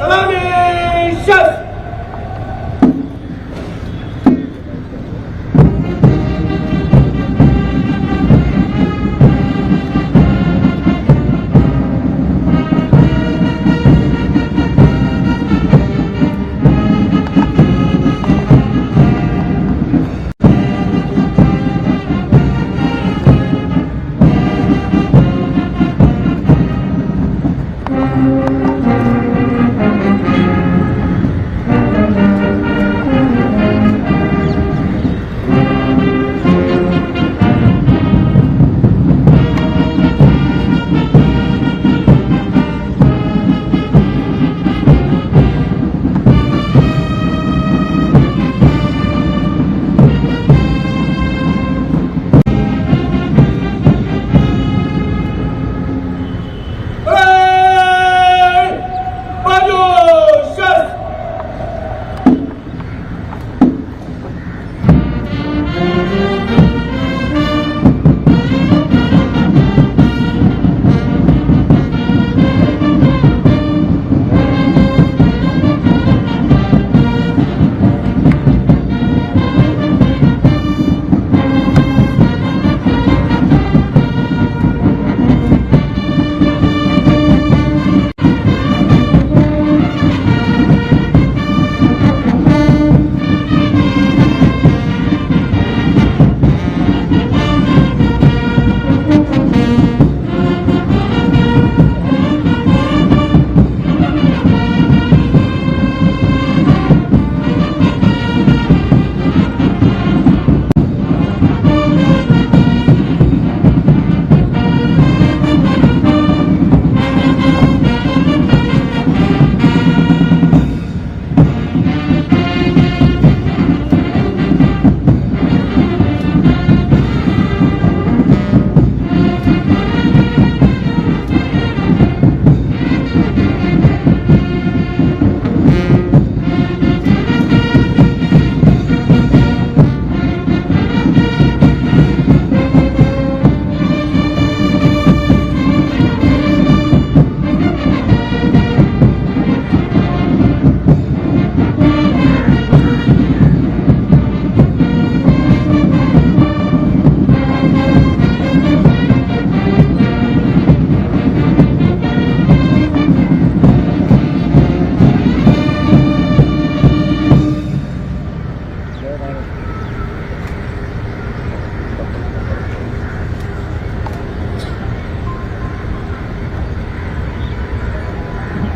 सलामी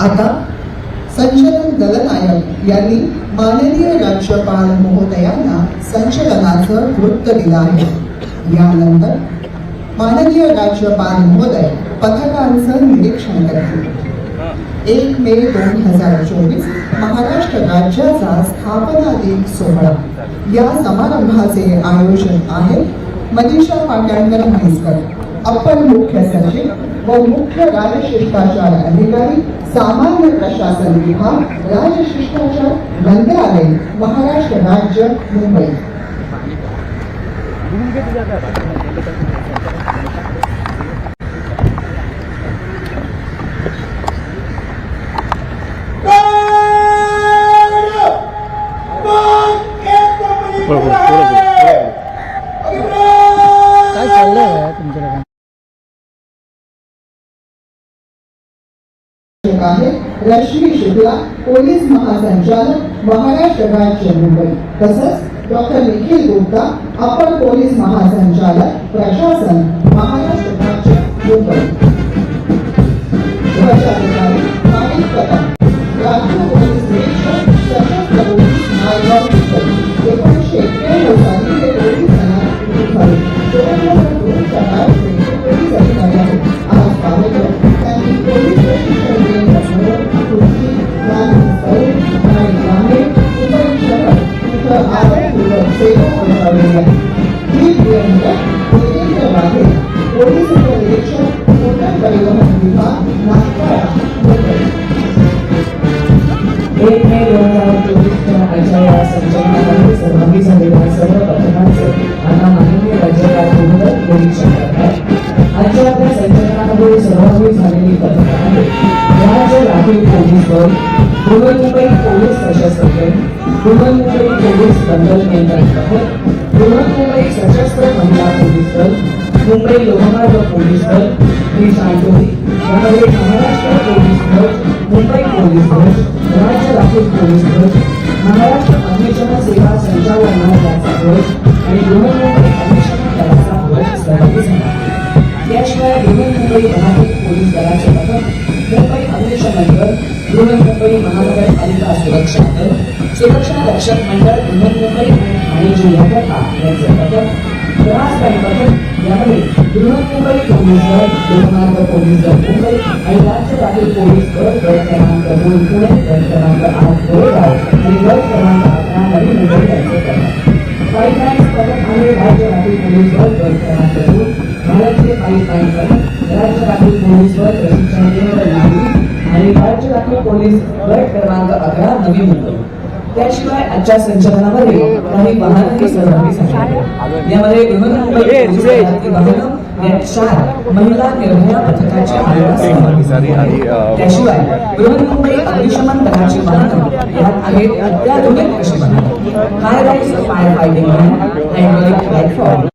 आता संचलन दलनायक यांनी माननीय राज्यपाल महोदयांना संचलनाचं वृत्त दिलं आहे. यानंतर माननीय राज्यपाल महोदय पथकांचं निरीक्षण करतील. एक मे दोन हजार चोवीस महाराष्ट्र राज्याचा स्थापना दिन सोहळा. या समारंभाचे आयोजन आहे मनीषा पाटणकर म्हैसकर अप्पर मुख्य सचिव व मुख्य राजशिष्टाचार अधिकारी सामान्य प्रशासन विभाग राजशिष्टाचार मंत्रालय महाराष्ट्र राज्य मुंबई। थोडं बोल, थोडं बोल, शिक्षक आहे. रश्मी शुक्ला पोलीस महासंचालक महाराष्ट्र राज्य मुंबई. तसंच डॉक्टर निखिल गुप्ता अपर पोलीस महासंचालक पोलीस दंगल नियंत्रण पथक बृहन्मुंबई सशस्त्र महिला पोलीस दल मुंबई लोहमार्ग पोलीस दल ही शांतोली यामध्ये महाराष्ट्र पोलीस ध्वज मुंबई पोलीस ध्वज राज्य राखीव पोलीस ध्वज महाराष्ट्र अग्निशमन सेवा संचालनालयाचा ध्वज आणि बृहन्मुंबई अग्निशमन दलाचा ध्वज सहभागी झाला. याशिवाय बृहन्मुंबई वाहतूक पोलीस दलाचे पथक मुंबई अग्निशमन दल बृहन्मुंबई महानगरपालिका सुरक्षा दल सुरक्षा रक्षक मंडळ बृहन्मुंबई आणि ठाणे जिल्ह्याकरता यांचे पथक प्रवास त्रासदायी पथक यामध्ये बृहन्मुंबई पोलीस दल लोकमार्ग पोलीस दल मुंबई आणि राज्य राखीव पोलीस दल गट क्रमांक दोन पुणे गट क्रमांक आठ गोरेगाव आणि गट क्रमांक अकरा नवी मुंबई यांचे पथक. पाईपलाईन्स पथक आणि राज्य राखीव पोलीस दल गट क्रमांक दोन भारतीय पाईपलाईन पथक राज्य राखीव पोलीस दल प्रशिक्षण केंद्र नागरी आणि राज्य राखीव पोलीस गट क्रमांक अकरा नवी मुंबई त्याशिवाय आजच्या संचलनामध्ये काही वाहनही सहभागी झाले. यामध्ये बृहन्मुंबई या चार महिला निर्भया पथकाची वाहनं सहभागी झाली आहेत. त्याशिवाय बृहन्मुंबई अग्निशमन दलाची वाहनं यात आहेत अत्याधुनिक अशी वाहनं high rise fire fighting platform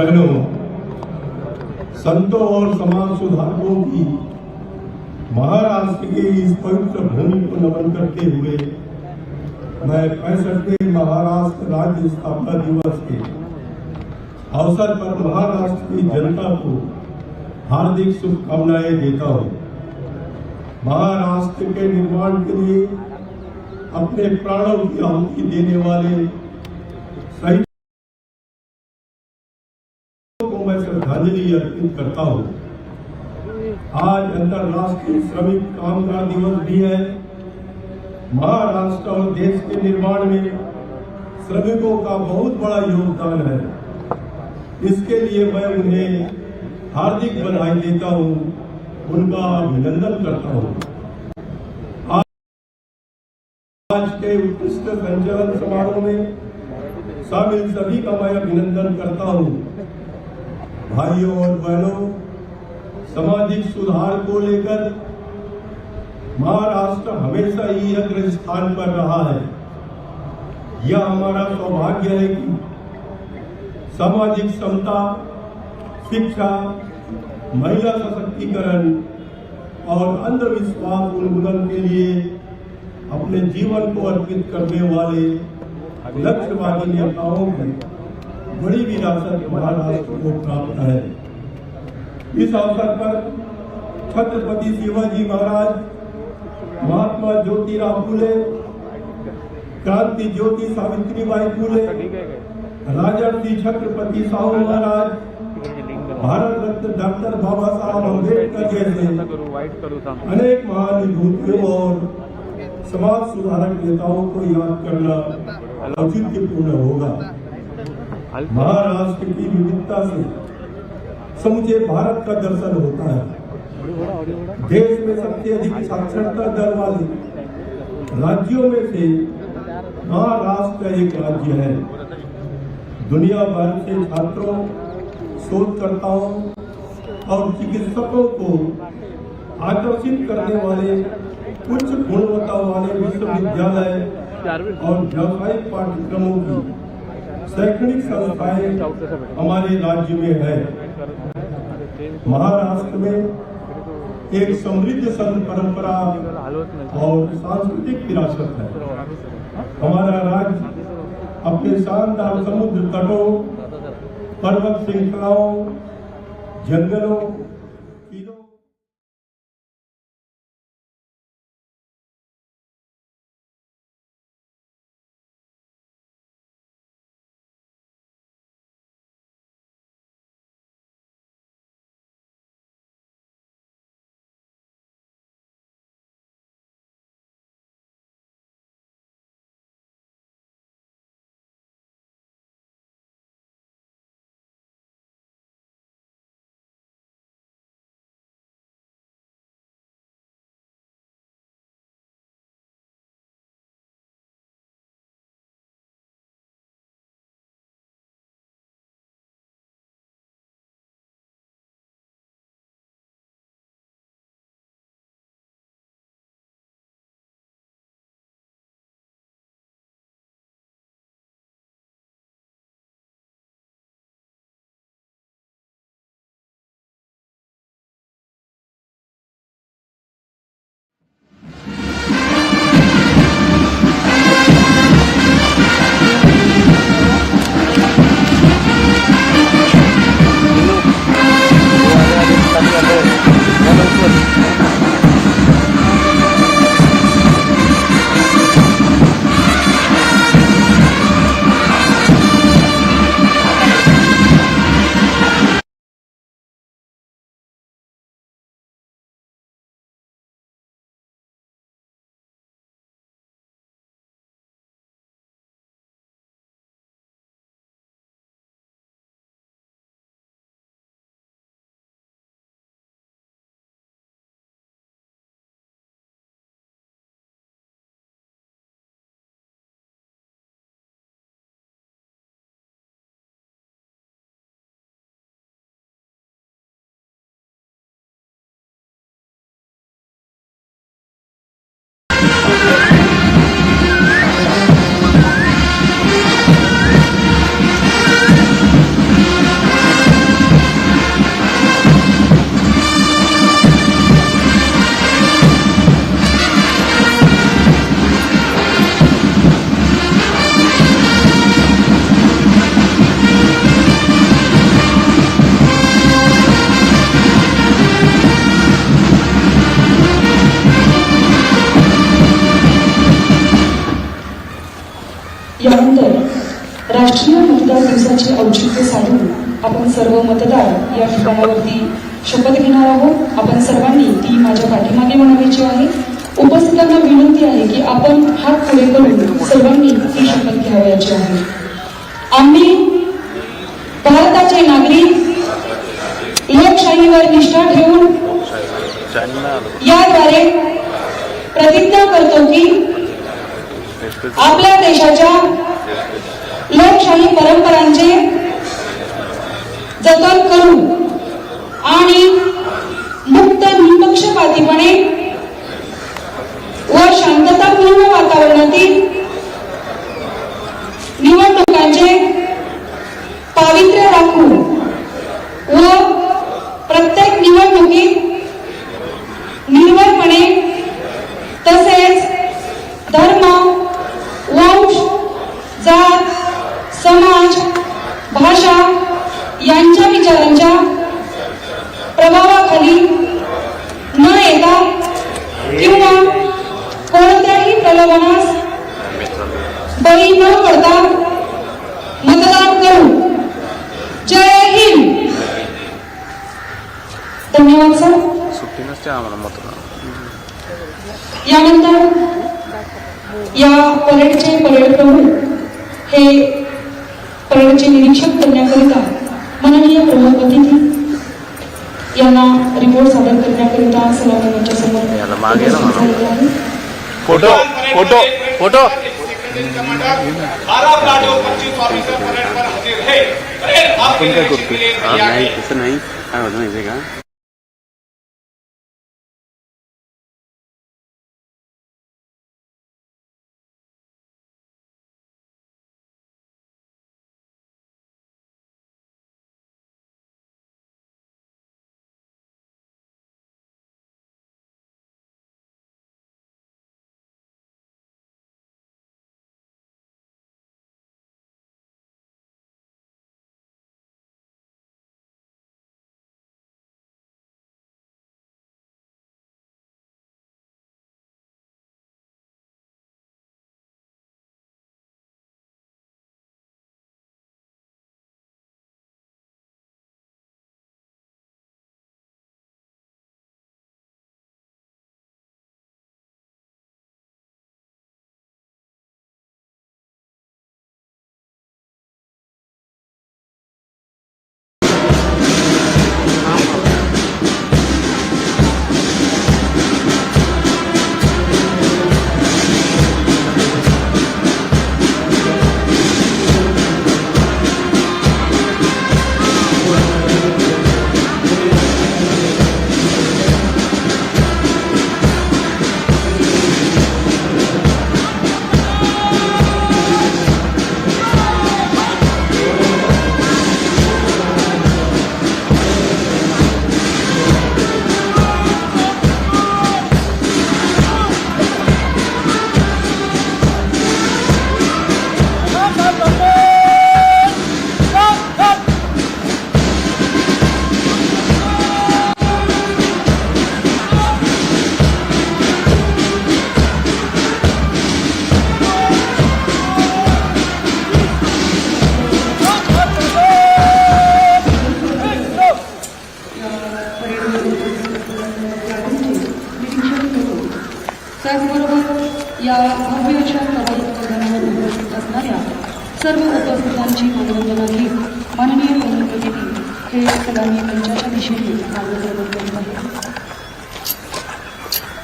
बहनों, संतों और समाज सुधारकों की महाराष्ट्र के इस पवित्र भूमि को नमन करते हुए मैं पैंसठवें महाराष्ट्र राज्य स्थापना दिवस के अवसर पर महाराष्ट्र की जनता को हार्दिक शुभकामनाएँ देता हूँ। महाराष्ट्र के निर्माण के लिए अपने प्राणों की आहुति देने वाले श्रद्धांजलि अर्पित करता हूँ। आज अंतर्राष्ट्रीय श्रमिक कामगार दिवस भी है। महाराष्ट्र और देश के निर्माण में श्रमिकों का बहुत बड़ा योगदान है। इसके लिए मैं उन्हें हार्दिक बधाई देता हूँ। उनका अभिनंदन करता हूँ। आज के उत्कृष्ट संचलन समारोह में शामिल सभी का मैं अभिनंदन करता हूँ। भाइयों और बहनों, सामाजिक सुधार को लेकर महाराष्ट्र हमेशा ही अग्र स्थान पर रहा है। यह हमारा सौभाग्य है कि सामाजिक समता, शिक्षा, महिला सशक्तिकरण और अंधविश्वास उन्मूलन के लिए अपने जीवन को अर्पित करने वाले लक्ष्यवादी नेताओं की बड़ी विरासत महाराष्ट्र को प्राप्त है। इस अवसर पर छत्रपति शिवाजी महाराज, महात्मा ज्योतिराव फूले, क्रांति ज्योति सावित्रीबाई फूले राजर्षि छत्रपति साहू महाराज, भारत रत्न डॉक्टर बाबा साहब अंबेडकर जैसे अनेक महान विभूतियों और समाज सुधारक नेताओं को याद करना औचित्यपूर्ण होगा। महाराष्ट्र की विविधता से समूचे भारत का दर्शन होता है। देश में सबसे अधिक साक्षरता दर वाले राज्यों में से महाराष्ट्र एक राज्य है। दुनिया भर के छात्रों, शोधकर्ताओं और चिकित्सकों को आकर्षित करने वाले उच्च गुणवत्ता वाले विश्वविद्यालय और व्यावसायिक पाठ्यक्रमों की शैक्षणिक संस्थाएँ हमारे राज्य में है। महाराष्ट्र में एक समृद्ध संत परंपरा और सांस्कृतिक विरासत है। हमारा राज्य अपने शानदार समुद्र तटों, पर्वत श्रृंखलाओं, जंगलों यानंतर राष्ट्रीय मतदार दिवसाचे औचित्य साधून आपण सर्व मतदार या ठिकाणावरती शपथ घेणार आहोत. आपण सर्वांनी ती माझ्या पाठीमागे म्हणायची आहे. उपस्थितांना विनंती आहे की आपण हात पुढे करून सर्वांनी ही शपथ घ्यावयाची आहे. आम्ही भारताचे नागरिक लोकशाहीवर निष्ठा ठेवून याद्वारे प्रतिज्ञा करतो की आपल्या देशाच्या लोकशाही परंपरांचे जतन करू आणि मुक्त निपक्षपातीपणे व शांततापूर्ण वातावरणातील निवडणुकांचे पावित्र्य राखून व प्रत्येक निवडणुकीत निर्भयपणे तसेच धर्म वंश जात समाज भाषा यांच्या विचारांच्या प्रभावाखाली न येता किंवा कोणत्याही प्रलोभनास बळी न पडता मतदान करू जय हिंद धन्यवाद सर सुट्टी नसते आम्हाला मतदान यानंतर या परेडचे परेड प्रमुख हे परेडचे निरीक्षण करण्याकरिता माननीय प्रमुख अतिथी यांना रिपोर्ट सादर करण्याकरिता सलाम यांच्या समोर याला मागे ना उपस्थित झालेले आहे. फोटो फोटो फोटो बारह प्लाटो पच्चीस ऑफिसर परेड पर हाजिर है परेड आपके आपण काय निरीक्षण के लिए करतो तैयार नाही है। तसं नाही काय होतं माहिती का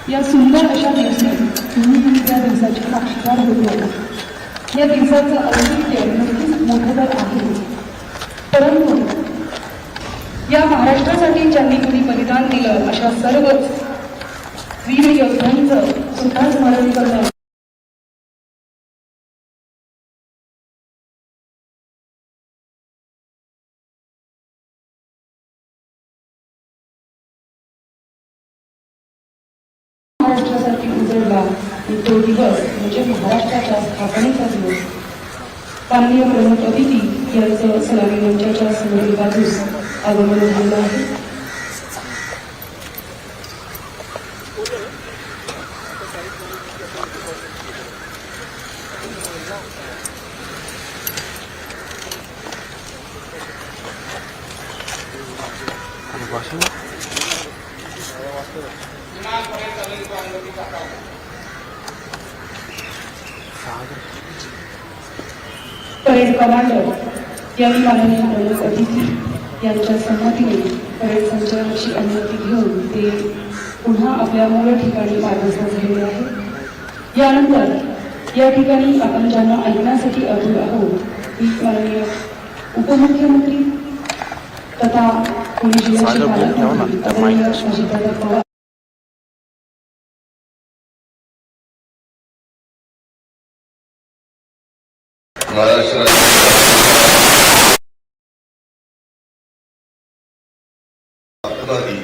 या सुंदर अशा दिवशी तुम्ही त्या दिवसाची साक्षीदार होतो या. दिवसाचं औचित्य नक्कीच मोठं आहे. परंतु या महाराष्ट्रासाठी ज्यांनी कुणी बलिदान दिलं अशा सर्वच वीर योद्ध्यांचं सुद्धा स्मरण करणं सलामी मंचाच्या समोरील बाजूस आगमन झालं आहे परेड यांनी माननीय प्रमुख अतिथी यांच्या संमतीने परेड संचलनाची अनुमती घेऊन ते पुन्हा आपल्या मूळ ठिकाणी मार्गस्थ झालेले आहे यानंतर या ठिकाणी आपण ज्यांना ऐकण्यासाठी आतुर आहोत ती माननीय उपमुख्यमंत्री तथा पुणे जिल्ह्याचे साधं बोलून ठेवा ना, पालकमंत्री त्या आदरणीय माईकपाशी. अजितदादा पवार महाराष्ट्र राज्य स्थापना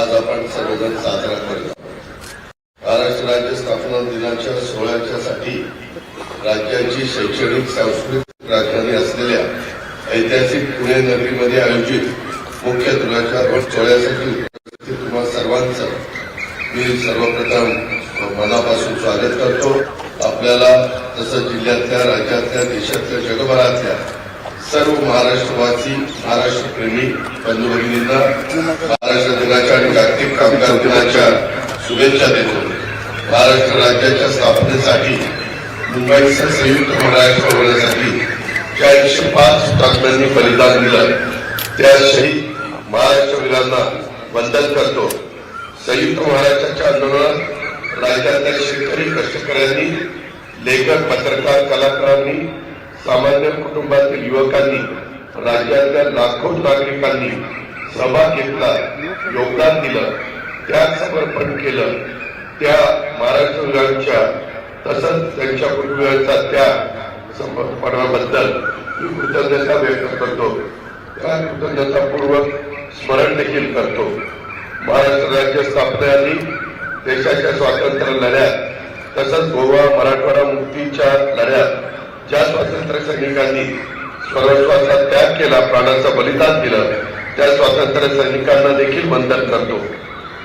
आज आपण सर्वजण साजरा करतो महाराष्ट्र राज्य स्थापना दिनाच्या सोहळ्याच्या साठी राज्याची शैक्षणिक सांस्कृतिक राजधानी असलेल्या ऐतिहासिक पुणे नगरीमध्ये आयोजित मुख्य ध्वजारोहण सोहळ्यासाठी उपस्थित तुम्हा सर्वांचं मी सर्वप्रथम मनापासून स्वागत करतो. आपल्याला तसं जिल्ह्यातल्या राज्यातल्या देशातल्या जगभरातल्या सर्व महाराष्ट्रवासी महाराष्ट्रप्रेमी बंधू भगिनींना महाराष्ट्र दिनाच्या आणि जागतिक कामगार दिनाच्या शुभेच्छा देतो. महाराष्ट्र राज्याच्या स्थापनेसाठी मुंबईचं संयुक्त महाराष्ट्र होण्यासाठी ज्या एकशे पाच हुतात्म्यांनी बलिदान दिलं. त्या शहीद महाराष्ट्र वीरांना वंदन करतो. संयुक्त महाराष्ट्राच्या आंदोलनात राज्यातल्या शेतकरी कष्टकऱ्यांनी लेखक पत्रकार कलाकारांनी सामान्य कुटुंबातील युवकांनी राज्यातल्या लाखो नागरिकांनी सहभाग घेतला योगदान दिलं त्याग समर्पण केलं. त्या महाराष्ट्र तसंच त्यांच्या कुटुंबियांचा त्या समर्पणाबद्दल मी कृतज्ञता व्यक्त करतो. त्या कृतज्ञतापूर्वक स्मरण देखील करतो. महाराष्ट्र राज्य स्थापनेआधी देशाच्या स्वातंत्र्य लढ्यात तसंच गोवा मराठवाडा मुक्तीच्या लढ्यात ज्या स्वातंत्र्य सैनिकांनी सर्वस्वाचा त्याग केला प्राणाचं बलिदान दिलं त्या स्वातंत्र्य सैनिकांना देखील वंदन करतो.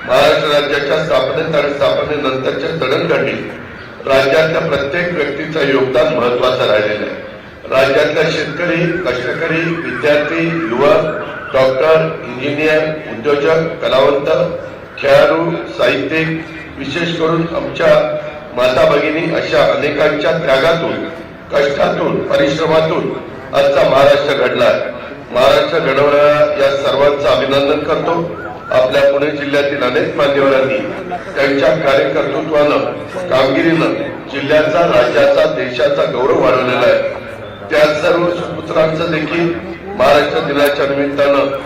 महाराष्ट्र राज्याच्या स्थापनेत आणि स्थापनेनंतरच्या जडणघडणीत राज्यातल्या प्रत्येक व्यक्तीचं योगदान महत्वाचं राहिलेलं आहे. राज्यातल्या शेतकरी कष्टकरी विद्यार्थी युवक डॉक्टर इंजिनियर उद्योजक कलावंत खेळाडू साहित्यिक विशेष करून आमच्या माता भगिनी अशा अनेकांच्या त्यागातून कष्टातून परिश्रमातून आजचा महाराष्ट्र घडला महाराष्ट्र घडवणाऱ्या या सर्वांचं अभिनंदन करतो. आपल्या पुणे जिल्ह्यातील अनेक मान्यवरांनी त्यांच्या कार्यकर्तृत्वानं कामगिरीनं जिल्ह्याचा राज्याचा देशाचा गौरव वाढवलेला आहे. त्या सर्व सुपुत्रांचं देखील महाराष्ट्र दिनाच्या निमित्तानं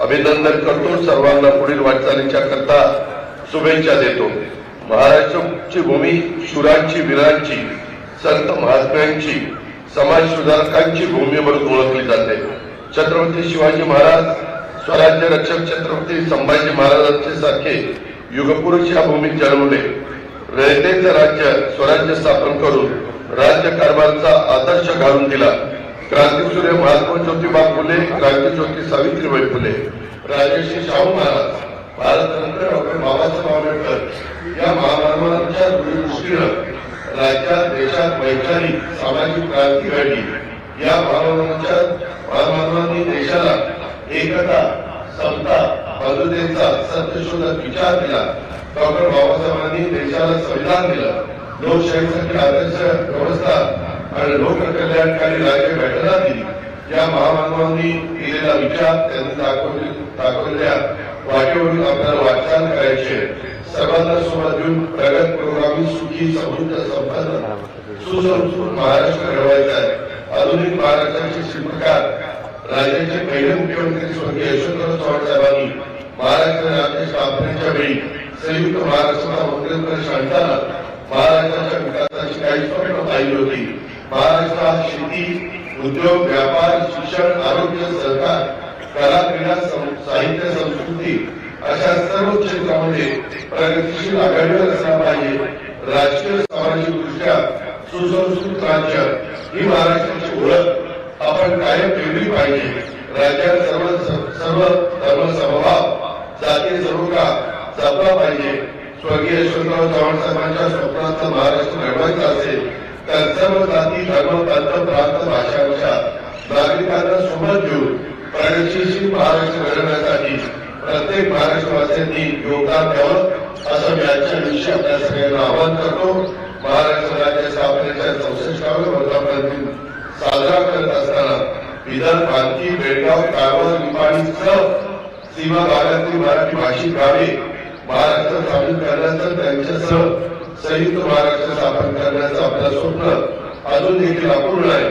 अभिनंदन करतो. सर्वांना पुढील वाटचालीच्या करता शुभेच्छा देतो. महाराष्ट्राची भूमी शुरांची वीरांची संत महात्म्यांची समाज सुधारकांची भूमी म्हणून ओळखली जाते. छत्रपती शिवाजी महाराज स्वराज्य रक्षक छत्रपती संभाजी महाराजांचे सारखे युगपुरुष या भूमीत जन्मले. रयतेचं राज्य स्वराज्य स्थापन करून राज्य कारभारचा आदर्श घालून दिला. क्रांतीसूर्य महात्मा ज्योतिबा फुले क्रांतीज्योती सावित्रीबाई फुले. राजर्षी शाहू महाराज भारतरत्न डॉक्टर बाबासाहेब आंबेडकर या महामानवांच्या दृष्टीनं राज्यात देशात वैचारिक सामाजिक क्रांती घडली. या भावनांच्या परमात्मांनी देशाला एकता समता बंधुतेचा सत्यशोधक विचार दिला डॉक्टर बाबासाहेबांनी देशाला संविधान दिलं. लोकशाहीसाठी आदर्श व्यवस्था आणि लोककल्याणकारी राज्य घटना दिली. या महामानवांनी दिलेला विचार त्यांनी दाखवले दाखवलेल्या वाटेवरून आपल्याला वाटचाल करायची सर्वांना सोबत घेऊन प्रगत प्रोग्रामी सुखी समृद्ध संपन्न सुसंस्कृत महाराष्ट्र घडवायचा आहे. आधुनिक महाराष्ट्राचे शिल्पकार राज्याचे पहिले मुख्यमंत्री स्वर्गीय यशवंतराव चव्हाण साहेबांनी महाराष्ट्र राज्य स्थापनेच्या वेळी संयुक्त महाराष्ट्राला मंत्रिमंडळ शांताना महाराष्ट्राच्या विकासाची काही स्वप्न पाहिली होती. महाराष्ट्र शेती उद्योग व्यापार शिक्षण आरोग्य सरकार कला क्रीडा साहित्य संस्कृती अशा सर्व क्षेत्रामध्ये प्रगतीशील आघाडीवर असला पाहिजे. राजकीय सामाजिक दृष्ट्या सुसंस्कृत राज्य ही महाराष्ट्राची ओळख आपण कायम ठेवली पाहिजे. राज्यात सर्व सर्व धर्म समभाव जाती जरूर जपला पाहिजे. स्वर्गीय यशवंतराव चव्हाण साहेबांच्या स्वप्नाचा महाराष्ट्र घडवायचा असेल तर सर्व जाती धर्म पंथ प्रांत भाषा नागरिकांना सोबत घेऊन प्रगतीशील महाराष्ट्र घडवण्यासाठी प्रत्येक महाराष्ट्रवासियांनी योगदान द्यावं असं मी आजच्या दिवशी आपल्या सगळ्यांना आवाहन करतो. महाराष्ट्र राज्य स्थापनेच्या चौसष्टाव्या वर्धापन दिन साजरा करत असताना विधान भारती बेळगाव कारवार निपाणीसह सीमा भागातील मराठी भाषिक गावे महाराष्ट्र स्थापन करण्याचं त्यांच्यासह संयुक्त महाराष्ट्र स्थापन करण्याचं आपलं स्वप्न अजून देखील अपूर्ण आहे.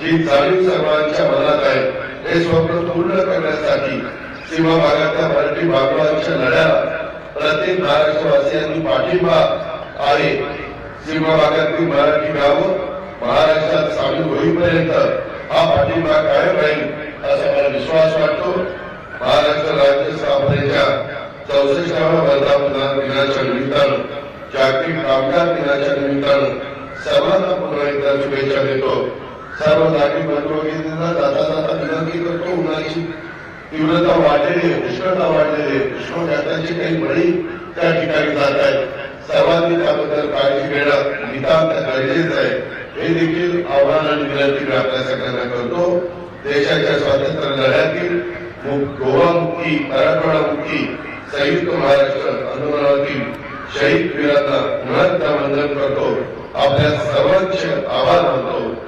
जी जाणीव सर्वांच्या मनात आहे. हे स्वप्न पूर्ण करण्यासाठी सीमा भागातल्या मराठी बांधवांच्या लढ्याला प्रत्येक महाराष्ट्रवासियांनी पाठिंबा आहे सीमा भागातली मराठी गावं महाराष्ट्रात सामील होईपर्यंत हा पाठिंबा कायम राहील असा मला विश्वास वाटतो. महाराष्ट्र राज्य स्थापनेच्या चौसष्टाव्या वर्धापन दिनाच्या निमित्तानं जागतिक कामगार दिनाच्या निमित्तानं सर्वांना पुन्हा एकदा शुभेच्छा देतो. सर्व नागरिक बंधू जाता जाता विनंती करतो उन्हाची तीव्रता वाढलेली आहे उष्णता वाढलेली आहे. उष्णघाताची काही बळी त्या ठिकाणी जात आहेत. सर्वांनी त्याबद्दल काळजी घेणं नितांत गरजेचं आहे. हे देखील आव्हान आणि विनंती मी आपल्या सगळ्यांना करतो. देशाच्या स्वातंत्र्य लढ्यातील गोवा मुक्ती मराठवाडा मुक्ती संयुक्त महाराष्ट्र आंदोलनातील शहीद वीरांना पुन्हा वंदन करतो. आपल्या सर्वांचे आभार मानतो.